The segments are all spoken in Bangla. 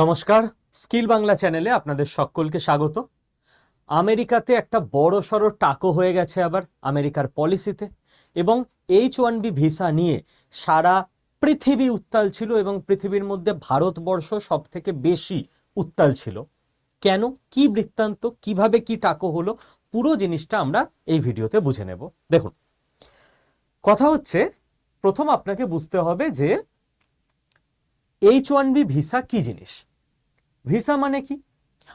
নমস্কার, স্কিল বাংলা চ্যানেলে আপনাদের সকলকে স্বাগত। আমেরিকাতে একটা বড় সড়ো টাকো হয়ে গেছে আবার আমেরিকার পলিসিতে এবং এইচ ওয়ান বি ভিসা নিয়ে সারা পৃথিবী উত্তাল ছিল এবং পৃথিবীর মধ্যে ভারতবর্ষ সব থেকে বেশি উত্তাল ছিল। কেন? কি বৃত্তান্ত? কীভাবে কি টাকো হলো? পুরো জিনিসটা আমরা এই ভিডিওতে বুঝে নেব। দেখুন, কথা হচ্ছে, প্রথম আপনাকে বুঝতে হবে যে এইচ ওয়ান বি ভিসা কি জিনিস? ভিসা মানে কি?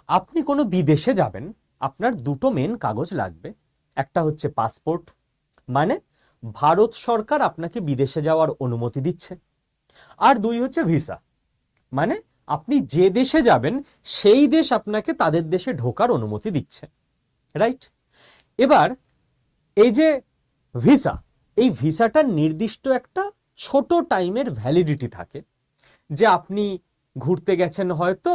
আপনি কোনো বিদেশে যাবেন, আপনার দুটো মেন কাগজ লাগবে। একটা হচ্ছে পাসপোর্ট মানে ভারত সরকার আপনাকে বিদেশে যাওয়ার অনুমতি দিচ্ছে। আর দুই হচ্ছে ভিসা মানে আপনি যে দেশে যাবেন, সেই দেশ আপনাকে তাদের দেশে ঢোকার অনুমতি দিচ্ছে রাইট এবার, এই যে ভিসা এই ভিসাটার নির্দিষ্ট একটা ছোট টাইমের ভ্যালিডিটি থাকে। যে আপনি ঘুরতে গেছেন হয়তো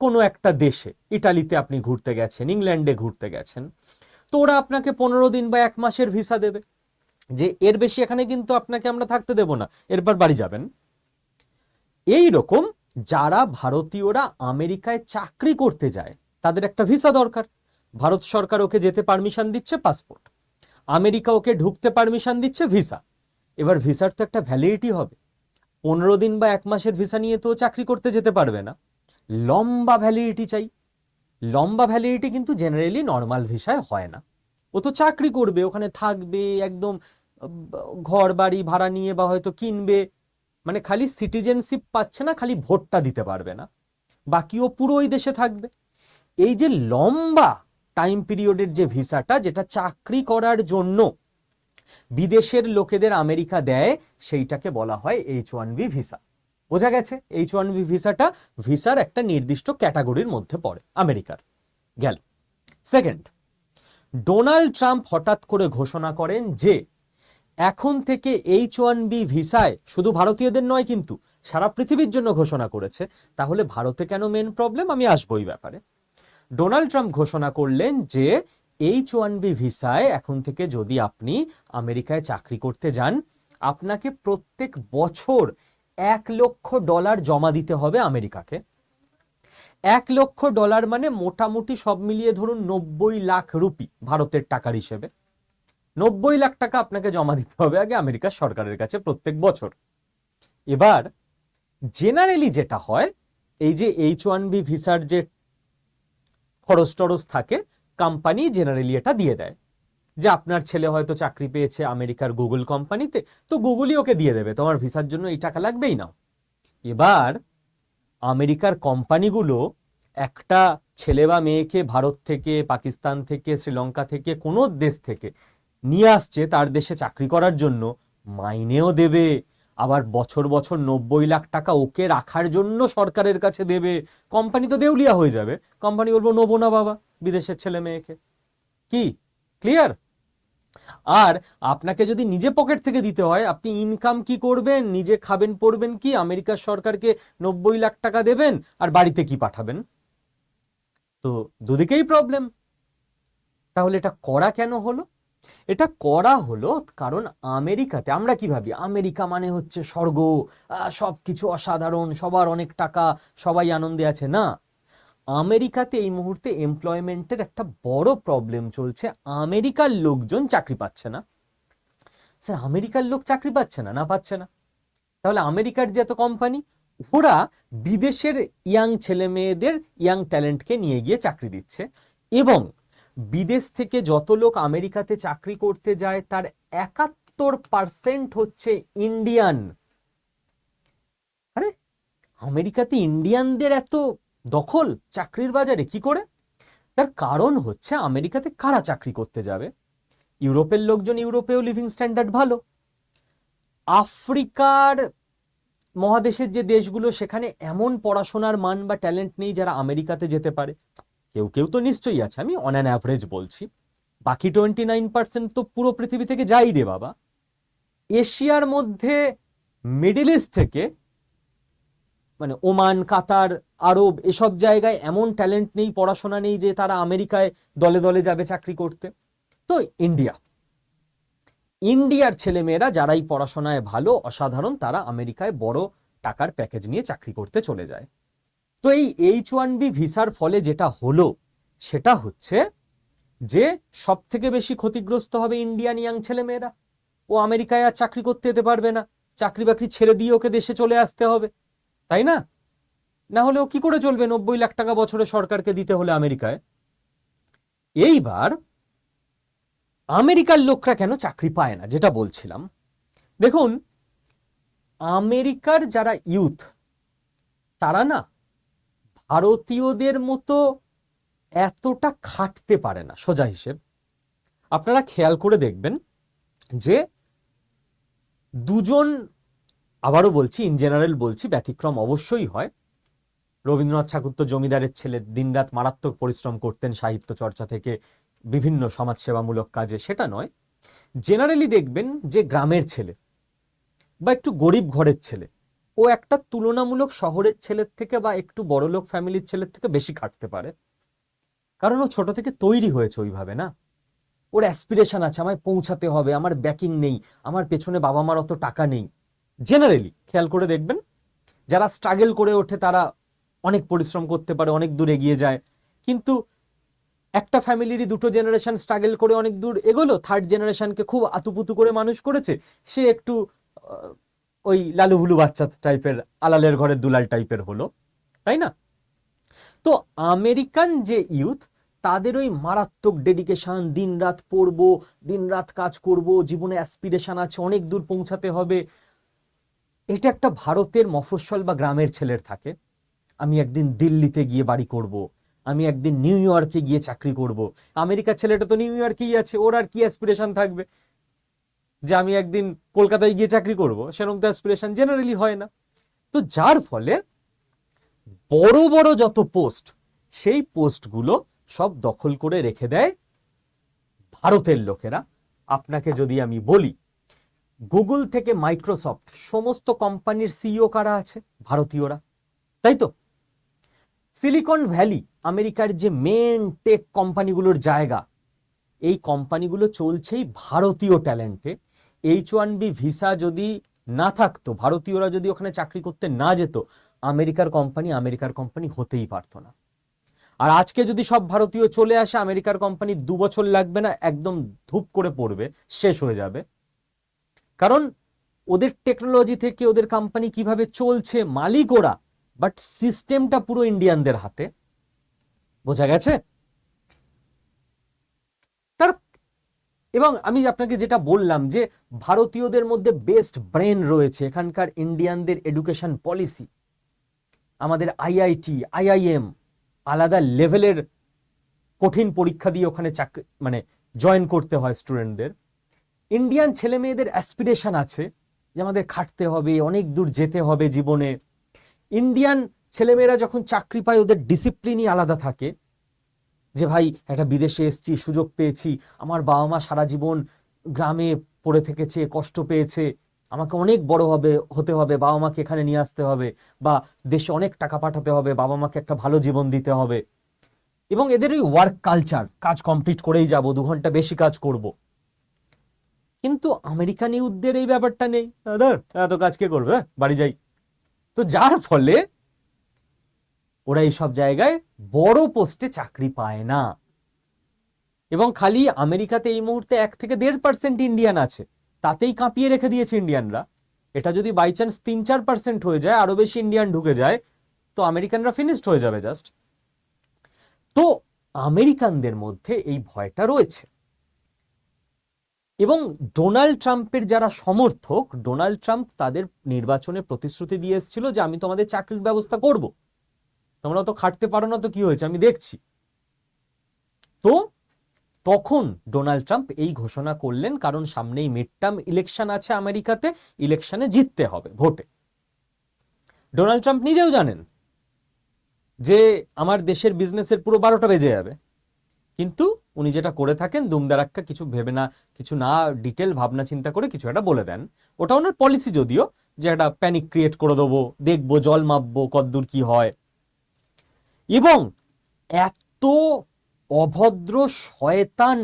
কোনো একটা দেশে, ইটালিতে আপনি ঘুরতে গেছেন, ইংল্যান্ডে ঘুরতে গেছেন, তো ওরা আপনাকে পনেরো দিন বা এক মাসের ভিসা দেবে। যে এর বেশি এখানে কিন্তু আপনাকে আমরা থাকতে দেব না, এরপর বাড়ি যাবেন। এই রকম যারা ভারতীয়রা আমেরিকায় চাকরি করতে যায়, তাদের একটা ভিসা দরকার। ভারত সরকার ওকে যেতে পারমিশন দিচ্ছে পাসপোর্ট। আমেরিকা ওকে ঢুকতে পারমিশন দিচ্ছে ভিসা। এবার ভিসার তো একটা ভ্যালিডিটি হবে। পনেরো দিন বা এক মাসের ভিসা নিয়ে তো চাকরি করতে যেতে পারবে না। লম্বা ভ্যালিডিটি চাই। লম্বা ভ্যালিডিটি কিন্তু জেনারেলি নর্মাল ভিসায় হয় না। ও তো চাকরি করবে, ওখানে থাকবে, একদম ঘর বাড়ি ভাড়া নিয়ে বা হয়তো কিনবে। মানে খালি সিটিজেনশিপ পাচ্ছে না, খালি ভোটটা দিতে পারবে না। বাকি ও পুরো ওই দেশে থাকবে। এই যে লম্বা টাইম পিরিয়ডের যে ভিসাটা যেটা চাকরি করার জন্য বিদেশের লোকেদের আমেরিকা দেয়, সেইটাকে বলা হয় এইচ ওয়ান বি ভিসা বোঝা গেছে এইচ ওয়ান বি ভিসাটা ভিসার একটা নির্দিষ্ট ক্যাটাগরির মধ্যে পড়ে, আমেরিকার। গেল। সেকেন্ড ডোনাল্ড ট্রাম্প হঠাৎ করে ঘোষণা করেন যে, এখন থেকে এইচ ওয়ান বি ভিসায় শুধু ভারতীয়দের নয় কিন্তু সারা পৃথিবীর জন্য ঘোষণা করেছে, তাহলে ভারতে কেন মেন প্রবলেম আমি আসব এই ব্যাপারে। ডোনাল্ড ট্রাম্প ঘোষণা করলেন যে এইচ ওয়ান বি ভিসায় এখন থেকে যদি আপনি আমেরিকায় চাকরি করতে যান, আপনাকে প্রত্যেক বছর এক লক্ষ ডলার জমা দিতে হবে আমেরিকাকে। এক লক্ষ ডলার মানে মোটামুটি সব মিলিয়ে ধরুন নব্বই লাখ রুপি ভারতের টাকার হিসেবে। নব্বই লাখ টাকা আপনাকে জমা দিতে হবে আগে আমেরিকার সরকারের কাছে প্রত্যেক বছর। এবার জেনারেলি যেটা হয়, এই যে এইচ ওয়ান বি ভিসার যে খরচ টরচ থাকে কোম্পানি জেনারেলি এটা দিয়ে দেয়। যে আপনার ছেলে হয়তো চাকরি পেয়েছে আমেরিকার গুগল কোম্পানিতে, তো গুগলই ওকে দিয়ে দেবে, তোমার ভিসার জন্য এই টাকা লাগবেই না এবার আমেরিকার কোম্পানিগুলো একটা ছেলে বা মেয়েকে ভারত থেকে, পাকিস্তান থেকে, শ্রীলঙ্কা থেকে, কোনো দেশ থেকে নিয়ে আসছে, তার দেশে চাকরি করার জন্য, মাইনেও দেবে। আবার বছর বছর নব্বই লাখ টাকা ওকে রাখার জন্য সরকারের কাছে দেবে। কোম্পানি তো দেউলিয়া হয়ে যাবে। কোম্পানি বলব, নেব না বাবা, বিদেশের ছেলে মেয়েকে। কি? ক্লিয়ার? আর আপনাকে যদি নিজে পকেট থেকে দিতে হয়, আপনি ইনকাম কি করবেন? নিজে খাবেন, পড়বেন কি? আমেরিকার সরকারকে নব্বই লাখ টাকা দেবেন আর বাড়িতে কি পাঠাবেন? তো দুদিকেই প্রবলেম তাহলে এটা করা কেন হলো? এটা করা হলো কারণ আমেরিকাতে আমরা কি ভাবি? আমেরিকা মানে হচ্ছে স্বর্গ আহ, সবকিছু অসাধারণ সবার অনেক টাকা সবাই আনন্দে আছে। না আমেরিকাতে এই মুহূর্তে এমপ্লয়মেন্টের একটা বড় প্রবলেম চলছে। আমেরিকার লোকজন চাকরি পাচ্ছে না। স্যার আমেরিকার লোক চাকরি পাচ্ছে না না পাচ্ছে না। তাহলে আমেরিকার যে এত কোম্পানি ওরা বিদেশের ইয়াং ছেলে মেয়েদের ইয়াং ট্যালেন্টকে নিয়ে গিয়ে চাকরি দিচ্ছে। এবং বিদেশ থেকে যত লোক আমেরিকাতে চাকরি করতে যায়, তার একাত্তর পার্সেন্ট হচ্ছে ইন্ডিয়ান। আরে, আমেরিকাতে ইন্ডিয়ানদের এত দখল চাকরির বাজারে, কি করে? তার কারণ হচ্ছে আমেরিকাতে কারা চাকরি করতে যাবে? ইউরোপের লোকজন ইউরোপেও লিভিং স্ট্যান্ডার্ড ভালো। আফ্রিকার মহাদেশের যে দেশগুলো, সেখানে এমন পড়াশোনার মান বা ট্যালেন্ট নেই যারা আমেরিকাতে যেতে পারে। কেউ কেউ তো নিশ্চয়ই আছে, আমি অন অ্যান অ্যাভারেজ বলছি। বাকি টোয়েন্টি নাইন পার্সেন্ট তো পুরো পৃথিবী থেকে যাই রে বাবা। এশিয়ার মধ্যে মিডল ইস্ট থেকে মানে ওমান, কাতার, আরব, এসব জায়গায় এমন ট্যালেন্ট নেই, পড়াশোনা নেই যে তারা আমেরিকায় দলে দলে যাবে চাকরি করতে। তো ইন্ডিয়া। ইন্ডিয়ার ছেলেমেয়েরা যারাই পড়াশোনায় ভালো, অসাধারণ, তারা আমেরিকায় বড় টাকার প্যাকেজ নিয়ে চাকরি করতে চলে যায়। তো এই এইচ ওয়ান বি ভিসার ফলে যেটা হলো, সেটা হচ্ছে যে সব থেকে বেশি ক্ষতিগ্রস্ত হবে ইন্ডিয়ান ইয়াং ছেলেমেয়েরা। ও আমেরিকায় আর চাকরি করতে যেতে পারবে না। চাকরি বাকরি ছেড়ে দিয়ে ওকে দেশে চলে আসতে হবে। তাই না? না হলে ও কি করে চলবে? নব্বই লাখ টাকা বছরে সরকারকে দিতে হলে আমেরিকায়। এইবার আমেরিকার লোকরা কেন চাকরি পায় না? যেটা বলছিলাম। দেখুন, আমেরিকার যারা ইউথ, তারা না ভারতীয়দের মতো এতটা খাটতে পারে না, সোজা হিসেব। আপনারা খেয়াল করে দেখবেন যে দুজন, আবারও বলছি ইন জেনারেল বলছি, ব্যতিক্রম অবশ্যই হয়। রবীন্দ্রনাথ ঠাকুর তো জমিদারের ছেলে, দিনরাত মারাত্মক পরিশ্রম করতেন সাহিত্য চর্চা থেকে, বিভিন্ন সমাজসেবামূলক কাজে, সেটা নয়। জেনারেলি দেখবেন যে গ্রামের ছেলে বা একটু গরিব ঘরের ছেলে ও একটা তুলনামূলক শহরের ছেলের থেকে বা একটু বড়লোক ফ্যামিলির ছেলের থেকে বেশি খাটতে পারে। কারণ ও ছোট থেকে তৈরি হয়েছে ওইভাবে, না? ওর অ্যাসপিরেশন আছে, আমায় পৌঁছাতে হবে, আমার ব্যাকিং নেই, আমার পেছনে বাবা মার অত টাকা নেই। জেনারেলি খেয়াল করে দেখবেন, যারা স্ট্রাগল করে ওঠে, তারা অনেক পরিশ্রম করতে পারে, অনেক দূর এগিয়ে যায়। কিন্তু একটা ফ্যামিলিরই দুটো জেনারেশন স্ট্রাগল করে অনেক দূর এগোলো থার্ড জেনারেশনকে খুব আতুপুতু করে মানুষ করেছে, সে একটু ওই লালুভুলু বাচ্চা টাইপের আলালের ঘরের দুলাল টাইপের হলো, তাই না তো আমেরিকান যে ইউথ তাদের ওই মারাত্মক ডেডিকেশন দিন রাত পড়ব দিন রাত কাজ করব, জীবনে অ্যাসপিরেশন আছে, অনেক দূর পৌঁছাতে হবে এটা একটা ভারতের মফস্বল বা গ্রামের ছেলের থাকে আমি একদিন দিল্লিতে গিয়ে বাড়ি করব। আমি একদিন নিউ ইয়র্কে গিয়ে চাকরি করব। আমেরিকার ছেলেটা তো নিউ ইয়র্কেই আছে, ওর আর কি অ্যাসপিরেশান থাকবে যে আমি একদিন কলকাতায় গিয়ে চাকরি করব, সেরকম তো অ্যাসপিরেশন জেনারেলি হয় না। তো যার ফলে বড় বড় যত পোস্ট সেই পোস্টগুলো সব দখল করে রেখে দেয় ভারতের লোকেরা। আপনাকে যদি আমি বলি গুগল থেকে মাইক্রোসফট সমস্ত কোম্পানির সিইও কারা আছে? ভারতীয়রা। তাই তো? সিলিকন ভ্যালি আমেরিকার যে মেন টেক কোম্পানিগুলোর জায়গা, এই কোম্পানিগুলো চলছেই ভারতীয় ট্যালেন্টে এইচ ওয়ান বি ভিসা যদি না থাকতো, ভারতীয়রা যদি ওখানে চাকরি করতে না যেত, আমেরিকার কোম্পানি আমেরিকার কোম্পানি হতেই পারতো না। আর আজকে যদি সব ভারতীয় চলে আসে, আমেরিকার কোম্পানি দু বছর লাগবে না, একদম ধূপ করে পড়বে, শেষ হয়ে যাবে। কারণ ওদের টেকনোলজি থেকে ওদের কোম্পানি কীভাবে চলছে, মালিক ওরা বাট সিস্টেমটা পুরো ইন্ডিয়ানদের হাতে। বোঝা গেছে তার এবং আমি আপনাকে যেটা বললাম যে ভারতীয়দের মধ্যে বেস্ট ব্রেন রয়েছে, এখানকার ইন্ডিয়ানদের এডুকেশন পলিসি আমাদের আইআইটি আইআইএম আলাদা লেভেলের কঠিন পরীক্ষা দিয়ে ওখানে চাকরি মানে জয়েন করতে হয় স্টুডেন্টদের ইন্ডিয়ান ছেলে মেয়েদের অ্যাসপিরেশন আছে যে আমাদের খাটতে হবে, অনেক দূর যেতে হবে জীবনে। ইন্ডিয়ান ছেলেমেয়েরা যখন চাকরি পায়, ওদের ডিসিপ্লিনই আলাদা থাকে। যে ভাই একটা বিদেশে এসছি সুযোগ পেয়েছি আমার বাবা মা সারা জীবন গ্রামে পড়ে থেকেছে কষ্ট পেয়েছে আমাকে অনেক বড় হবে হতে হবে বাবা মাকে এখানে নিয়ে আসতে হবে বা দেশে অনেক টাকা পাঠাতে হবে বাবা মাকে একটা ভালো জীবন দিতে হবে। এবং এদের ওই ওয়ার্ক কালচার কাজ কমপ্লিট করেই যাব দু ঘণ্টা বেশি কাজ করব। কিন্তু আমেরিকান ইউথদের এই ব্যাপারটা নেই। ধর এত কাজ কে করবে? হ্যাঁ, বাড়ি যাই। তো যার ফলে ওরা এই সব জায়গায় বড় পোস্টে চাকরি পায় না। এবং খালি আমেরিকাতে এই মুহূর্তে এক থেকে দেড় পার্সেন্ট ইন্ডিয়ান আছে। তাতেই কাঁপিয়ে রেখে দিয়েছে ইন্ডিয়ানরা এটা যদি বাই চান্স তিন চার পার্সেন্ট হয়ে যায়, আরও বেশি ইন্ডিয়ান ঢুকে যায়, তো আমেরিকানরা ফিনিশড হয়ে যাবে জাস্ট তো আমেরিকানদের মধ্যে এই ভয়টা রয়েছে। এবং ডোনাল্ড ট্রাম্পের যারা সমর্থক, ডোনাল্ড ট্রাম্প তাদের নির্বাচনে প্রতিশ্রুতি দিয়ে এসেছিল যে আমি তোমাদের চাকরির ব্যবস্থা করব। তোমরা তো খাটতে পারো না তো কি হয়েছে? আমি দেখছি। তো তখন ডোনাল্ড ট্রাম্প এই ঘোষণা করলেন, কারণ সামনেই মিড টার্ম ইলেকশন আছে আমেরিকাতে, ইলেকশনে জিততে হবে ভোটে। ডোনাল্ড ট্রাম্প নিজেও জানেন যে আমার দেশের বিজনেসের পুরো বারোটা বেজে যাবে। কিন্তু উনি যেটা করে থাকেন, দুমদারাক্কা কিছু ভেবে না, কিছু না ডিটেল ভাবনা চিন্তা করে কিছু একটা বলে দেন। ওটা ওনার পলিসি যদিও যে একটা প্যানিক ক্রিয়েট করে দেবো, দেখব, জল মাপবো, কদ্দূর কি হয় এবং এত অভদ্র শয়তান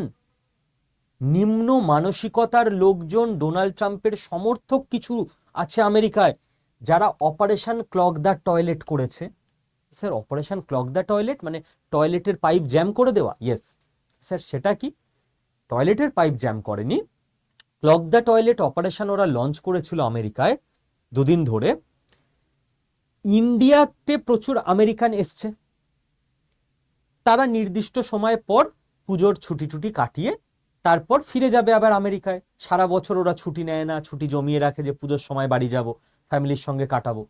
নিম্ন মানসিকতার লোকজন ডোনাল্ড ট্রাম্পের সমর্থক কিছু আছে আমেরিকায় যারা অপারেশন ক্লক দ্য টয়লেট করেছে। Sir, operation clog the toilet মানে টয়লেটের পাইপ জ্যাম করে দেওয়া। ইয়েস। স্যার, সেটা কি? টয়লেটের পাইপ জ্যাম করেনি। ক্লক দ্য টয়লেট অপারেশন ওরা লঞ্চ করেছিল আমেরিকায় দুদিন ধরে। ইন্ডিয়াতে প্রচুর আমেরিকান এসছে। তারা নির্দিষ্ট সময় পর পুজোর ছুটি টুটি কাটিয়ে তারপর ফিরে যাবে আবার আমেরিকায়। সারা বছর ওরা ছুটি নেয় না, ছুটি জমিয়ে রাখে যে পুজোর সময় বাড়ি যাব, ফ্যামিলির সঙ্গে কাটাবো।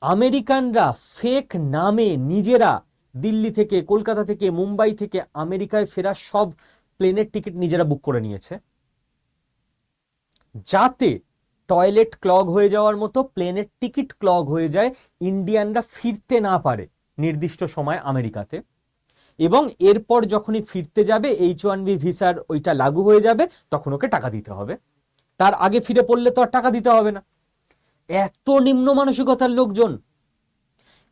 আমেরিকানরা ফেক নামে নিজেরা দিল্লি থেকে, কলকাতা থেকে, মুম্বাই থেকে আমেরিকায় ফেরা সব প্লেনের টিকিট নিজেরা বুক করে নিয়েছে। যাতে টয়লেট ক্লগ হয়ে যাওয়ার মতো, প্লেনের টিকিট ক্লগ হয়ে যায়, ইন্ডিয়ানরা ফিরতে না পারে। নির্দিষ্ট সময় আমেরিকাতে। এবং এরপর যখনই ফিরতে যাবে এইচ ওয়ান বি ভিসার ওইটা লাগু হয়ে যাবে, তখন ওকে টাকা দিতে হবে। তার আগে ফিরে পড়লে তো আর টাকা দিতে হবে না। এত নিম্ন মানসিকতার লোকজন।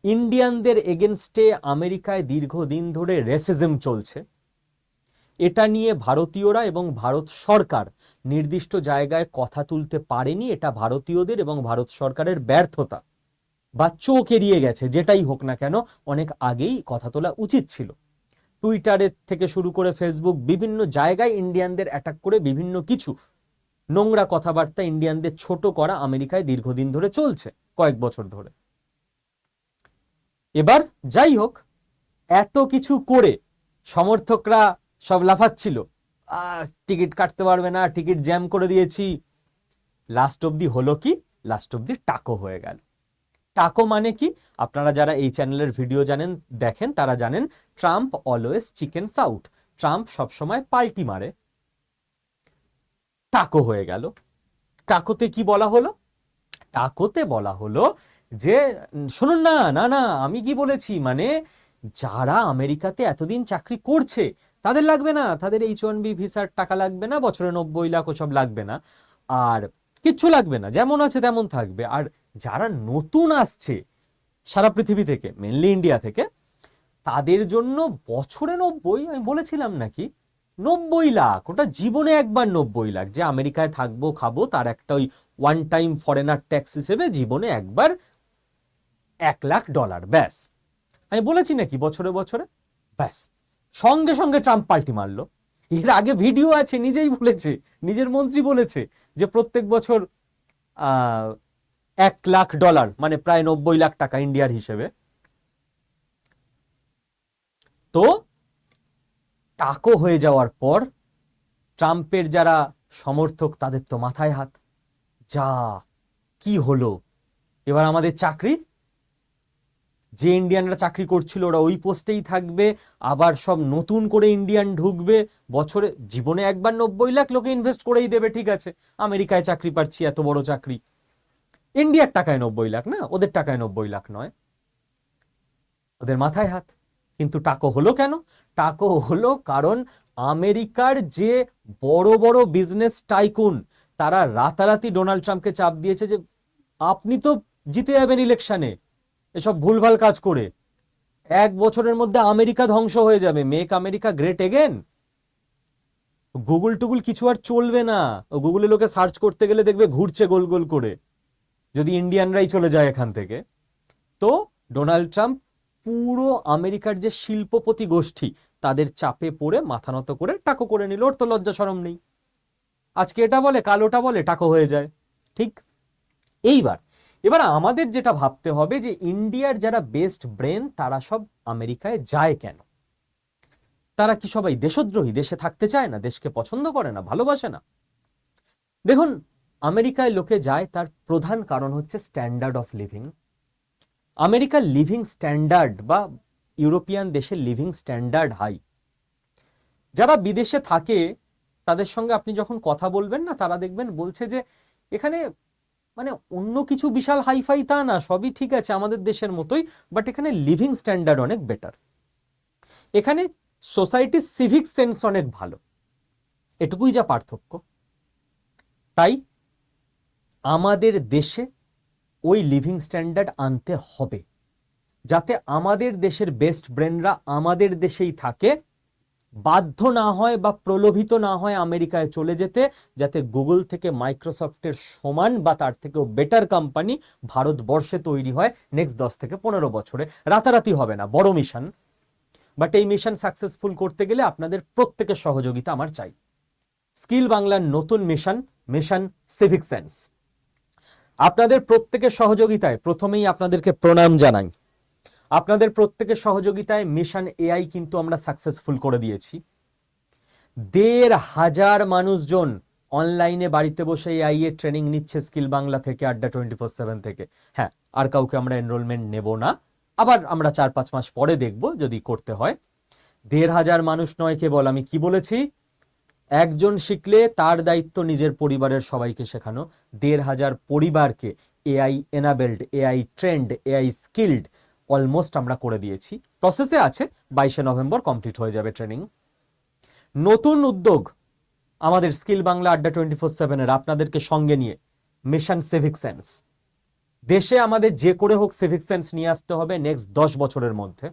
ইন্ডিয়ানদের এগেনস্টে আমেরিকায় দীর্ঘদিন ধরে রেসিজম চলছে। এটা নিয়ে ভারতীয়রা এবং ভারত সরকার নির্দিষ্ট জায়গায় কথা তুলতে পারেনি। এটা ভারতীয়দের এবং ভারত সরকারের ব্যর্থতা। বা চোখ এড়িয়ে গেছে, যেটাই হোক না কেন, অনেক আগেই কথা তোলা উচিত ছিল। টুইটারের থেকে শুরু করে ফেসবুক, বিভিন্ন জায়গায় ইন্ডিয়ানদের অ্যাটাক করে বিভিন্ন কিছু। নোংরা কথাবার্তা ইন্ডিয়ানদের ছোট করা আমেরিকায় দীর্ঘদিন ধরে চলছে, কয়েক বছর ধরে। এবার যাই হোক, এত কিছু করে সমর্থকরা সব লাফাচ্ছিল। টিকিট কাটতে পারবে না, টিকিট জ্যাম করে দিয়েছি। লাস্ট অবধি হলো কি? লাস্ট অবধি টাকো হয়ে গেল। টাকো মানে কি? আপনারা যারা এই চ্যানেলের ভিডিও জানেন, দেখেন, তারা জানেন Trump always chicken out Trump সবসময় পাল্টি মারে। টাকো হয়ে গেল। টাকোতে কি বলা হলো? টাকোতে বলা হলো যে, শুনুন না না না, আমি কি বলেছি? মানে যারা আমেরিকাতে এতদিন চাকরি করছে, তাদের লাগবে না। তাদের এইচ ওয়ান বি ভিসার টাকা লাগবে না, বছরে নব্বই লাখ ওসব লাগবে না। আর কিচ্ছু লাগবে না। যেমন আছে তেমন থাকবে। আর যারা নতুন আসছে সারা পৃথিবী থেকে মেনলি ইন্ডিয়া থেকে, তাদের জন্য বছরে নব্বই, আমি বলেছিলাম নাকি, নব্বই লাখ, ওটা জীবনে একবার নব্বই লাখ। যে আমেরিকায় থাকব, খাব, তার একটা ওই ওয়ান টাইম ফরেনার ট্যাক্স হিসেবে জীবনে একবার এক লাখ ডলার ব্যাস। আমি বলেছি নাকি বছরে বছরে? ব্যাস। সঙ্গে সঙ্গে ট্রাম্প পাল্টি মারলো। এর আগে ভিডিও আছে, নিজেই বলেছে, নিজের মন্ত্রী বলেছে যে প্রত্যেক বছর এক লাখ ডলার মানে প্রায় নব্বই লাখ টাকা ইন্ডিয়ার হিসেবে। তো টাকো হয়ে যাওয়ার পর ট্রাম্পের যারা সমর্থক, তাদের তো মাথায় হাত। যা, কি হলো? এবার আমাদের চাকরি? যে ইন্ডিয়ানরা চাকরি করছিল, ওরা ওই পোস্টেই থাকবে, আবার সব নতুন করে ইন্ডিয়ান ঢুকবে, বছরে, জীবনে একবার নব্বই লাখ লোকে ইনভেস্ট করেই দেবে, ঠিক আছে। আমেরিকায় চাকরি পাচ্ছি, এত বড় চাকরি। ইন্ডিয়ার টাকায় নব্বই লাখ, না? ওদের টাকায় নব্বই লাখ নয়। ওদের মাথায় হাত। কিন্তু টাকো হলো কেন? টাকো হলো কারণ আমেরিকার যে বড় বড় বিজনেস টাইকুন তারা রাতারাতি ডোনাল্ড ট্রাম্পকে চাপ দিয়েছে যে, আপনি তো জিতে যাবেন ইলেকশনে এসব ভুলভাল কাজ করে। এক বছরের মধ্যে আমেরিকা ধ্বংস হয়ে যাবে। Make America great again Google টুগুল কিছু আর চলবে না। গুগলে লোকে সার্চ করতে গেলে দেখবে ঘুরছে গোল গোল করে। যদি ইন্ডিয়ানরাই চলে যায় এখান থেকে, তো ডোনাল্ড ট্রাম্প পুরো আমেরিকার যে শিল্পপতি গোষ্ঠী, তাদের চাপে পড়ে মাথা নত করে টাকো করে নিল, ওর তো লজ্জা সরম নেই। আজকে এটা বলে, কাল ওটা বলে, টাকো হয়ে যায়। ঠিক? এইবার, এবার আমাদের যেটা ভাবতে হবে যে ইন্ডিয়ার যারা বেস্ট ব্রেন তারা সব আমেরিকায় যায় কেন? তারা কি সবাই দেশদ্রোহী? দেশে থাকতে চায় না? দেশকে পছন্দ করে না? ভালোবাসে না? দেখুন আমেরিকায় লোকে যায় তার প্রধান কারণ হচ্ছে স্ট্যান্ডার্ড অফ লিভিং আমেরিকার লিভিং স্ট্যান্ডার্ড বা ইউরোপিয়ান দেশের লিভিং স্ট্যান্ডার্ড হাই যারা বিদেশে থাকে, তাদের সঙ্গে আপনি যখন কথা বলবেন না, তারা দেখবেন বলছে যে, এখানে মানে অন্য কিছু বিশাল হাইফাই তা না, সবই ঠিক আছে আমাদের দেশের মতোই বাট এখানে লিভিং স্ট্যান্ডার্ড অনেক বেটার এখানে সোসাইটির সিভিক সেন্স অনেক ভালো। এটুকুই যা পার্থক্য। তাই আমাদের দেশে ওই লিভিং স্ট্যান্ডার্ড আনতে হবে। যাতে আমাদের দেশের বেস্ট ব্রেনরা আমাদের দেশেই থাকে, বাধ্য না হয় বা প্রলোভিত না হয় আমেরিকায় চলে যেতে, যাতে গুগল থেকে মাইক্রোসফটের সমান বা তার থেকেও বেটার কোম্পানি ভারতবর্ষে তৈরি হয় নেক্সট দশ থেকে পনেরো বছরে। রাতারাতি হবে না, বড় মিশন বাট এই মিশন সাকসেসফুল করতে গেলে আপনাদের প্রত্যেকের সহযোগিতা আমার চাই। স্কিল বাংলার নতুন মিশন মিশন সিভিক সেন্স আপনাদের প্রত্যেকের সহযোগিতায় প্রথমেই আপনাদেরকে প্রণাম জানাই। আপনাদের প্রত্যেকের সহযোগিতায় মিশন এআই কিন্তু আমরা সাকসেসফুল করে দিয়েছি। দেড় হাজার মানুষজন অনলাইনে বাড়িতে বসে এআই এর ট্রেনিং নিচ্ছে স্কিল বাংলা থেকে, আড্ডা টোয়েন্টি ফোর সেভেন থেকে। হ্যাঁ আর কাউকে আমরা এনরোলমেন্ট নেব না। আবার আমরা চার পাঁচ মাস পরে দেখব যদি করতে হয়। দেড় হাজার মানুষ নয় কেবল, আমি কি বলেছি? একজন শিখলে তার দায়িত্ব নিজের পরিবারের সবাইকে শেখানো। দেড় হাজার পরিবারকে AI enabled AI trained AI skilled almost আমরা করে দিয়েছি। প্রসেসে আছে, বাইশে নভেম্বর কমপ্লিট হয়ে যাবে ট্রেনিং নতুন উদ্যোগ, আমাদের স্কিল বাংলা আড্ডা টোয়েন্টি ফোর সেভেনের আপনাদেরকে সঙ্গে নিয়ে মিশন সিভিক সেন্স দেশে আমাদের যে করে হোক সিভিক সেন্স নিয়ে আসতে হবে নেক্সট দশ বছরের মধ্যে।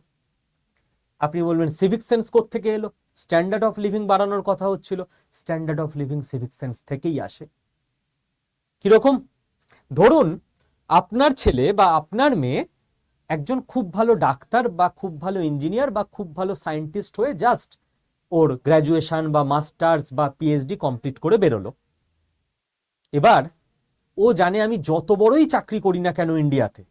আপনি বলবেন সিভিক সেন্স থেকে এলো? স্ট্যান্ডার্ড অফ লিভিং বাড়ানোর কথা হচ্ছিল। Standard of living civic sense থেকেই আসে। কীরকম? ধরুন, আপনার ছেলে বা আপনার মেয়ে একজন খুব ভালো ডাক্তার বা খুব ভালো ইঞ্জিনিয়ার বা খুব ভালো সায়েন্টিস্ট হয়ে জাস্ট ওর গ্র্যাজুয়েশন বা মাস্টার্স বা পিএইচডি কমপ্লিট করে বেরোলো। এবার ও জানে আমি যত বড়ই চাকরি করি না কেন ইন্ডিয়াতে।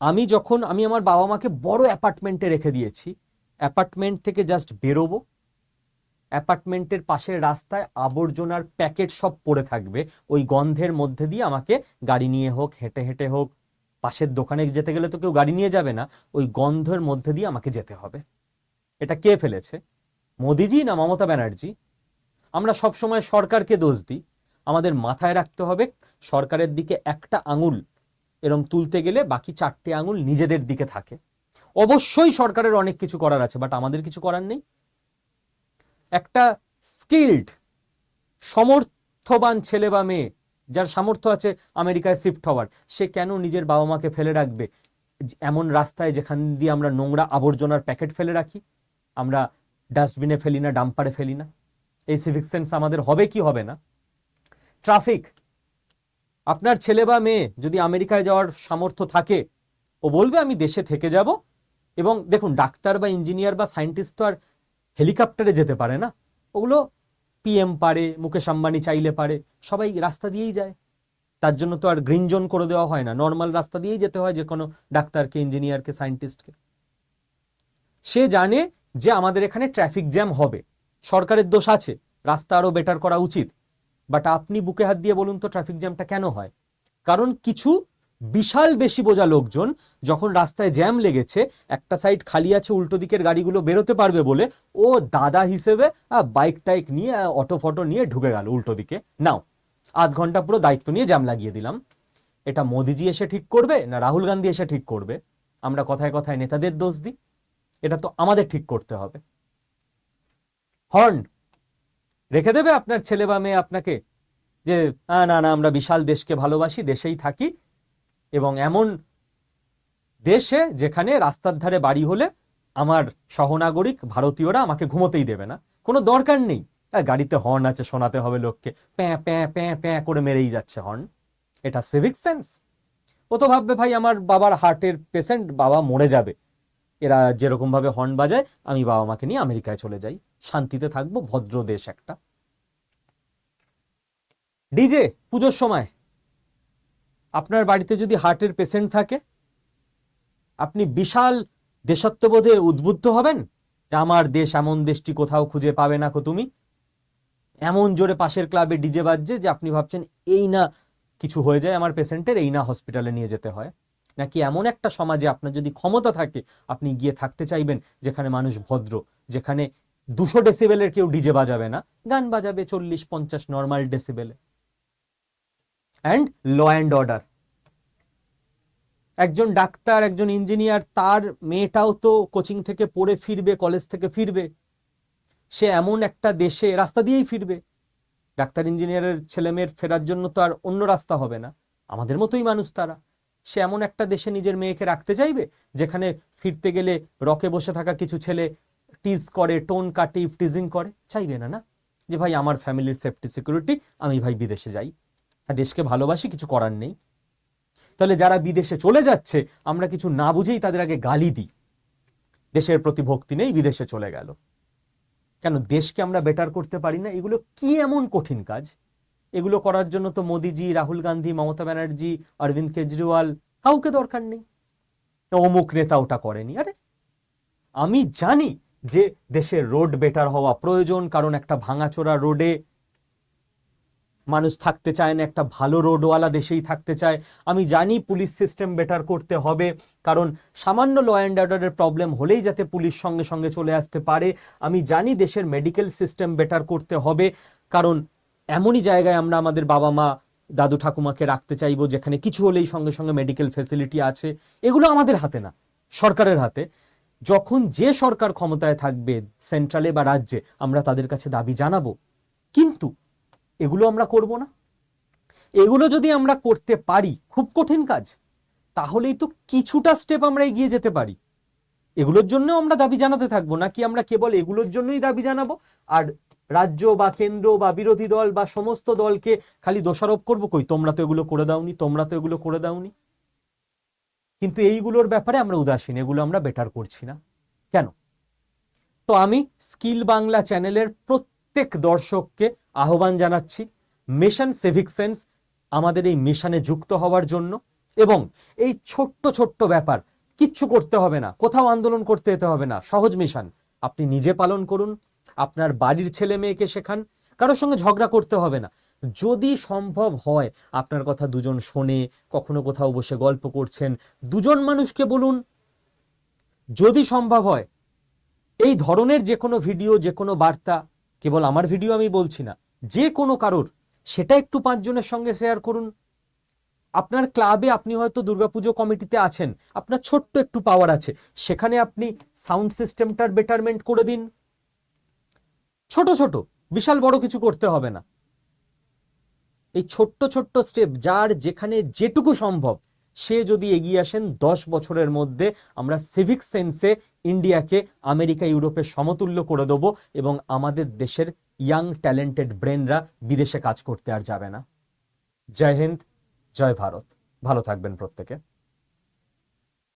আমি যখন, আমি আমার বাবা মাকে বড় অ্যাপার্টমেন্টে রেখে দিয়েছি অ্যাপার্টমেন্ট থেকে জাস্ট বেরোবো। অ্যাপার্টমেন্টের পাশের রাস্তায় আবর্জনার প্যাকেট সব পড়ে থাকবে। ওই গন্ধের মধ্যে দিয়ে আমাকে গাড়ি নিয়ে হোক, হেঁটে হেঁটে হোক, পাশের দোকানে যেতে গেলে তো কেউ গাড়ি নিয়ে যাবে না, ওই গন্ধের মধ্যে দিয়ে আমাকে যেতে হবে। এটা কে ফেলেছে? মোদিজি না মমতা ব্যানার্জি? আমরা সবসময় সরকারকে দোষ দিই। আমাদের মাথায় রাখতে হবে, সরকারের দিকে একটা আঙুল, এরম তুলতে গেলে বাকি চারটে আঙুল নিজেদের দিকে থাকে। অবশ্যই সরকারের অনেক কিছু করার আছে বাট আমাদের কিছু করার নেই। একটা স্কিল্ড সমর্থবান ছেলে বা মেয়ে, যার সামর্থ্য আছে আমেরিকায় শিফট হওয়ার, সে কেন নিজের বাবা মাকে ফেলে রাখবে? এমন রাস্তায় যেখান দিয়ে আমরা নোংরা আবর্জনার প্যাকেট ফেলে রাখি, আমরা ডাস্টবিনে ফেলি না, ডাম্পারে ফেলি না। এই সিভিক সেন্স আমাদের হবে কি হবে না? ট্রাফিক আপনার ছেলে বা মেয়ে যদি আমেরিকায় যাওয়ার সামর্থ্য থাকে, ও বলবে, আমি দেশে থেকে যাব। এবং দেখুন, ডাক্তার বা ইঞ্জিনিয়ার বা সায়েন্টিস্ট তো আর হেলিকপ্টারে যেতে পারে না। ওগুলো পিএম পারে, মুকেশ আম্বানি চাইলে পারে, সবাই রাস্তা দিয়েই যায়। তার জন্য তো আর গ্রিন জোন করে দেওয়া হয় না। নর্মাল রাস্তা দিয়েই যেতে হয় যে কোনো ডাক্তারকে, ইঞ্জিনিয়ারকে, সায়েন্টিস্টকে। সে জানে যে আমাদের এখানে ট্রাফিক জ্যাম হবে। সরকারের দোষ আছে, রাস্তা আরও বেটার করা উচিত। বাট আপনি বুকে হাত দিয়ে বলুন তো, ট্রাফিক জ্যামটা কেন হয়? কারণ কিছু বিশাল বেশি বোঝা লোকজন যখন রাস্তায় জ্যাম লেগেছে, একটা সাইড খালি আছে, উল্টো দিকের গাড়িগুলো বেরোতে পারবে বলে, ও দাদা হিসেবে বাইক টাইক নিয়ে অটো ফটো নিয়ে ঢুকে গেল উল্টো দিকে। নাও, আধ ঘণ্টা পুরো দায়িত্ব নিয়ে জ্যাম লাগিয়ে দিলাম। এটা মোদিজি এসে ঠিক করবে না রাহুল গান্ধী এসে ঠিক করবে? আমরা কথায় কথায় নেতাদের দোষ দিই। এটা তো আমাদের ঠিক করতে হবে। হর্ন, রেখে দেবে আপনার ছেলে বা মেয়ে আপনাকে? যে না না, আমরা বিশাল দেশকে ভালোবাসি, দেশেই থাকি এবং এমন দেশে যেখানে রাস্তার ধারে বাড়ি হলে আমার সহনাগরিক ভারতীয়রা আমাকে ঘুমোতেই দেবে না। কোনো দরকার নেই। গাড়িতে হর্ন আছে, শোনাতে হবে লোককে। প্যাঁ প্যাঁ প্যাঁ প্যাঁ করে মেরেই যাচ্ছে হর্ন এটা সিভিক সেন্স ও তো ভাববে, ভাই, আমার বাবার হার্টের পেশেন্ট বাবা মরে যাবে। এরা যেরকমভাবে হর্ন বাজায়, আমি বাবা মাকে নিয়ে আমেরিকায় চলে যাই। শান্তিতে থাকব, ভদ্র দেশ একটা। ডিজে, পুজোর সময়। আপনার বাড়িতে যদি হার্টের পেশেন্ট থাকে, আপনি বিশাল দেশত্ববোধে উদ্বুদ্ধ হবেন আমার দেশ এমন দেশটি কোথাও খুঁজে পাবে না কো তুমি। এমন জোরে পাশের ক্লাবে ডিজে বাজছে যে আপনি ভাবছেন, এই না কিছু হয়ে যায় আমার পেশেন্টের, এই না হসপিটালে নিয়ে যেতে হয়। নাকি এমন একটা সমাজে আপনার যদি ক্ষমতা থাকে, আপনি গিয়ে থাকতে চাইবেন যেখানে মানুষ ভদ্র, যেখানে দুশো ডেসিবেলের কেউ ডিজে বাজাবে না। গান বাজাবে চল্লিশ পঞ্চাশ নর্মাল ডেসিবেলে। অ্যান্ড ল অ্যান্ড অর্ডার একজন ডাক্তার, একজন ইঞ্জিনিয়ার তার মেয়েটাও তো কোচিং থেকে পড়ে ফিরবে কলেজ থেকে ফিরবে। সে এমন একটা দেশে, রাস্তা দিয়েই ফিরবে। ডাক্তার ইঞ্জিনিয়ারের ছেলে মেয়ের ফেরার জন্য তো আর অন্য রাস্তা হবে না। আমাদের মতোই মানুষ তারা। সে এমন একটা দেশে নিজের মেয়েকে রাখতে চাইবে, যেখানে ফিরতে গেলে রকে বসে থাকা কিছু ছেলে টিজ করে, টোন কাটে টিজিং করে। চাইবে না না? যে ভাই, আমার ফ্যামিলির সেফটি সিকিউরিটি আমি ভাই বিদেশে যাই। দেশকে ভালোবাসি, কিছু করার নেই। তাহলে যারা বিদেশে চলে যাচ্ছে, আমরা কিছু না বুঝেই তাদের আগে গালি দিই। দেশের প্রতি ভক্তি নেই, বিদেশে চলে গেল। কেন? দেশকে আমরা বেটার করতে পারি না, এগুলো কি এমন কঠিন কাজ? এগুলো করার জন্য তো মোদিজি, রাহুল গান্ধী, মমতা ব্যানার্জি, অরবিন্দ কেজরিওয়াল, কাউকে দরকার নেই। অমুক নেতা ওটা করেনি। আরে, আমি জানি যে দেশের রোড বেটার হওয়া প্রয়োজন, কারণ একটা ভাঙাচোরা রোডে মানুষ থাকতে চায় না, একটা ভালো রোডওয়ালা দেশেই থাকতে চায়। আমি জানি পুলিশ সিস্টেম বেটার করতে হবে, কারণ সামান্য ল অ্যান্ড অর্ডারের প্রবলেম হলেই যাতে পুলিশ সঙ্গে সঙ্গে চলে আসতে পারে। আমি জানি দেশের মেডিকেল সিস্টেম বেটার করতে হবে, কারণ এমনই জায়গায় আমরা আমাদের বাবা মা, দাদু ঠাকুমাকে রাখতে চাইব, যেখানে কিছু হলেই সঙ্গে সঙ্গে মেডিকেল ফেসিলিটি আছে। এগুলো আমাদের হাতে না, সরকারের হাতে। যখন যে সরকার ক্ষমতায় থাকবে সেন্ট্রালে বা রাজ্যে, আমরা তাদের কাছে দাবি জানাব। কিন্তু এগুলো আমরা করব না। এগুলো যদি আমরা করতে পারি, খুব কঠিন কাজ, তাহলেই তো কিছুটা স্টেপ আমরা এগিয়ে যেতে পারি। এগুলোর জন্য আমরা দাবি জানাতে থাকব, নাকি আমরা কেবল এগুলোর জন্যই দাবি জানাব? আর রাজ্য বা কেন্দ্র বা বিরোধী দল বা সমস্ত দলকে খালি দোষারোপ করব কই? তোমরা তো এগুলো করে দাওনি, তোমরা তো এগুলো করে দাওনি। কিন্তু এইগুলোর ব্যাপারে আমরা উদাসীন, এগুলো আমরা বেটার করছি না। কেন? তো আমি স্কিল বাংলা চ্যানেলের প্রত্যেক দর্শককে আহ্বান জানাচ্ছি, মিশন সিভিক সেন্স আমাদের এই মিশনে যুক্ত হওয়ার জন্য এবং এই ছোট্ট ছোট্ট ব্যাপার, কিচ্ছু করতে হবে না, কোথাও আন্দোলন করতে যেতে হবে না, সহজ মিশন। আপনি নিজে পালন করুন, আপনার বাড়ির ছেলে মেয়েকে শেখান, কারোর সঙ্গে ঝগড়া করতে হবে না। যদি সম্ভব হয়, আপনার কথা দুজন শোনে, কখনো কোথাও বসে গল্প করছেন, দুজন মানুষকে বলুন। যদি সম্ভব হয়, এই ধরনের যে কোনো ভিডিও যে কোনো বার্তা কেবল আমার ভিডিও আমি বলছি না, যে কোনো কারোর, সেটা একটু পাঁচজনের সঙ্গে শেয়ার করুন। আপনার ক্লাবে আপনি হয়তো দুর্গাপুজো কমিটিতে আছেন, আপনার ছোট্ট একটু পাওয়ার আছে, সেখানে আপনি সাউন্ড সিস্টেমটার বেটারমেন্ট করে দিন। ছোট ছোট, বিশাল বড় কিছু করতে হবে না। এই ছোট্ট ছোট্ট স্টেপ যার যেখানে যেটুকু সম্ভব সে যদি এগিয়ে আসেন, দশ বছরের মধ্যে আমরা সিভিক সেন্সে ইন্ডিয়াকে আমেরিকা ইউরোপের সমতুল্য করে দেব এবং আমাদের দেশের ইয়াং ট্যালেন্টেড ব্রেনরা বিদেশে কাজ করতে আর যাবে না। জয় হিন্দ, জয় ভারত। ভালো থাকবেন প্রত্যেকে।